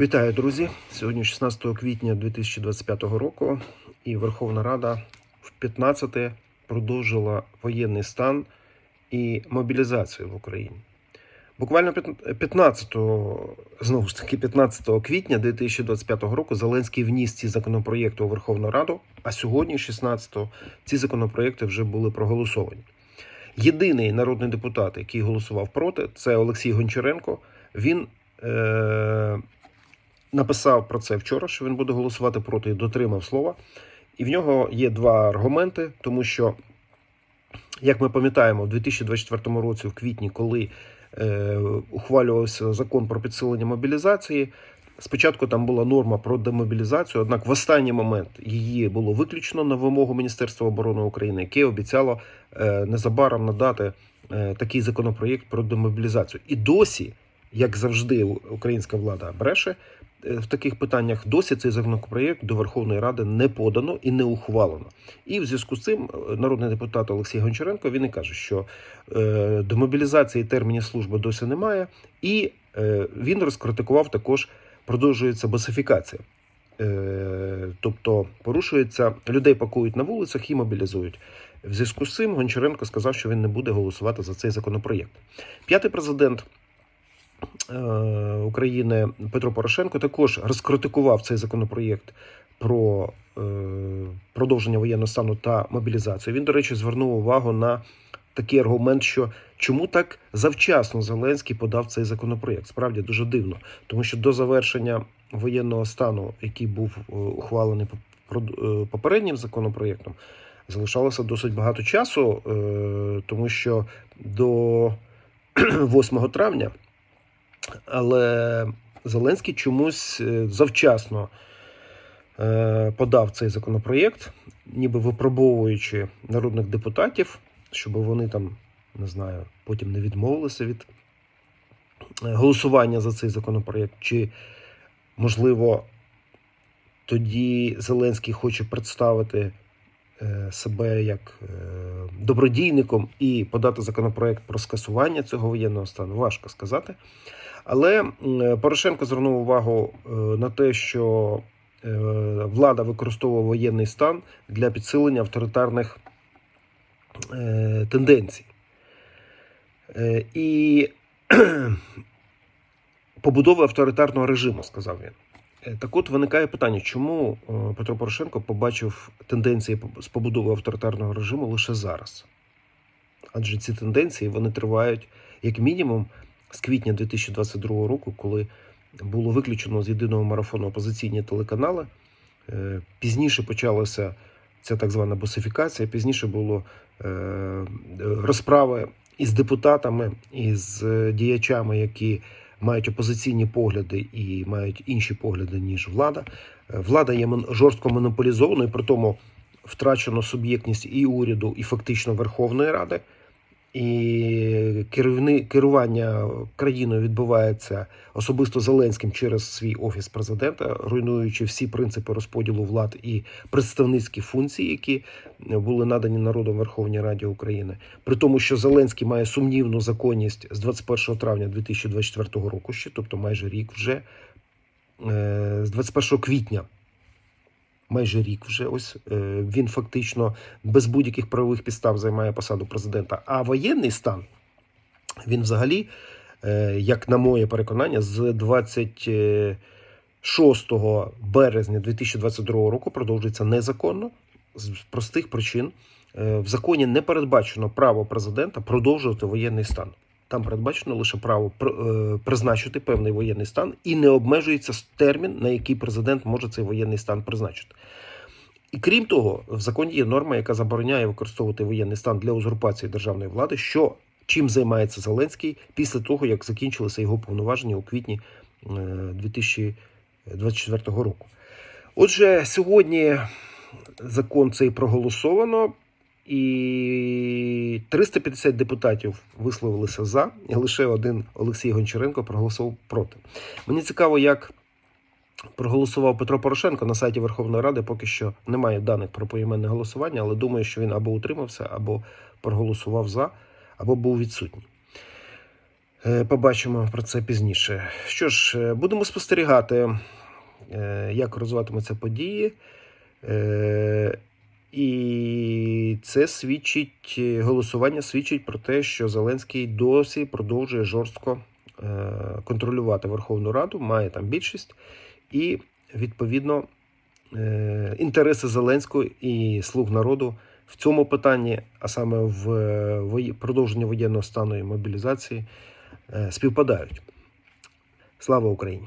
Вітаю, друзі! Сьогодні 16 квітня 2025 року, і Верховна Рада в 15 продовжила воєнний стан і мобілізацію в Україні. Буквально 15, знову ж таки, 15 квітня 2025 року Зеленський вніс ці законопроєкти у Верховну Раду, а сьогодні, 16-го, ці законопроєкти вже були проголосовані. Єдиний народний депутат, який голосував проти, це Олексій Гончаренко. Він е- написав про це вчора, що він буде голосувати проти і дотримав слова. І в нього є два аргументи, тому що, як ми пам'ятаємо, в 2024 році, в квітні, коли е, ухвалювався закон про підсилення мобілізації, спочатку там була норма про демобілізацію, однак в останній момент її було виключено на вимогу Міністерства оборони України, яке обіцяло е, незабаром надати е, такий законопроєкт про демобілізацію. І досі, як завжди, українська влада бреше. Е, В таких питаннях досі цей законопроєкт до Верховної Ради не подано і не ухвалено. І в зв'язку з цим е, народний депутат Олексій Гончаренко він і каже, що е, до мобілізації термінів служби досі немає, і він розкритикував також, продовжується босифікація. Е, тобто порушується, людей пакують на вулицях і мобілізують. В зв'язку з цим Гончаренко сказав, що він не буде голосувати за цей законопроєкт. П'ятий президент України Петро Порошенко також розкритикував цей законопроєкт про е, продовження воєнного стану та мобілізацію. Він, до речі, звернув увагу на такий аргумент, що чому так завчасно Зеленський подав цей законопроєкт. Справді дуже дивно, тому що до завершення воєнного стану, який був е, ухвалений е, попереднім законопроєктом, залишалося досить багато часу, е, тому що до 8 травня але Зеленський чомусь е, завчасно е, подав цей законопроєкт, ніби випробовуючи народних депутатів, щоб вони там, не знаю, потім не відмовилися від е, голосування за цей законопроєкт, чи, можливо, тоді Зеленський хоче представити себе як е, добродійником і подати законопроект про скасування цього воєнного стану, важко сказати. Але Порошенко звернув увагу е, на те, що е, влада використовує воєнний стан для підсилення авторитарних е, тенденцій. Е, І побудови авторитарного режиму, сказав він. Е, Так от виникає питання, чому е, Петро Порошенко побачив тенденції з побудови авторитарного режиму лише зараз? Адже ці тенденції вони тривають як мінімум з квітня 2022 року, коли було виключено з єдиного марафону опозиційні телеканали. Е, Пізніше почалася ця так звана босифікація, пізніше було розправи із депутатами, із діячами, які мають опозиційні погляди і мають інші погляди, ніж влада. Е, Влада є жорстко монополізованою, при тому втрачено суб'єктність і уряду, і фактично Верховної Ради. І керування країною відбувається особисто Зеленським через свій офіс президента, руйнуючи всі принципи розподілу влад і представницькі функції, які були надані народом Верховній Раді України. При тому, що Зеленський має сумнівну законність з 21 травня 2024 року, ще, тобто майже рік вже е, з 21 квітня. Майже рік вже ось е, він фактично без будь-яких правових підстав займає посаду президента. А воєнний стан він взагалі, е, як на моє переконання, з 26 березня 2022 року продовжується незаконно з простих причин. Е, В законі не передбачено право президента продовжувати воєнний стан. Там передбачено лише право е, призначити певний воєнний стан і не обмежується термін, на який президент може цей воєнний стан призначити. І крім того, в законі є норма, яка забороняє використовувати воєнний стан для узурпації державної влади, що чим займається Зеленський після того, як закінчилися його повноваження у квітні е, 2024 року. Отже, сьогодні закон цей проголосовано, і 350 депутатів висловилися за, і лише один Олексій Гончаренко проголосував проти. Мені цікаво, як проголосував Петро Порошенко на сайті Верховної Ради. Поки що немає даних про поіменне голосування, але думаю, що він або утримався, або проголосував за, або був відсутній. Е, Побачимо про це пізніше. Що ж, е, будемо спостерігати, е, як розвиватимуться події. І це свідчить, е, голосування свідчить про те, що Зеленський досі продовжує жорстко е, контролювати Верховну Раду, має там більшість, і відповідно е, інтереси Зеленського і слуг народу в цьому питанні, а саме в продовженні воєнного стану і мобілізації, співпадають. Слава Україні!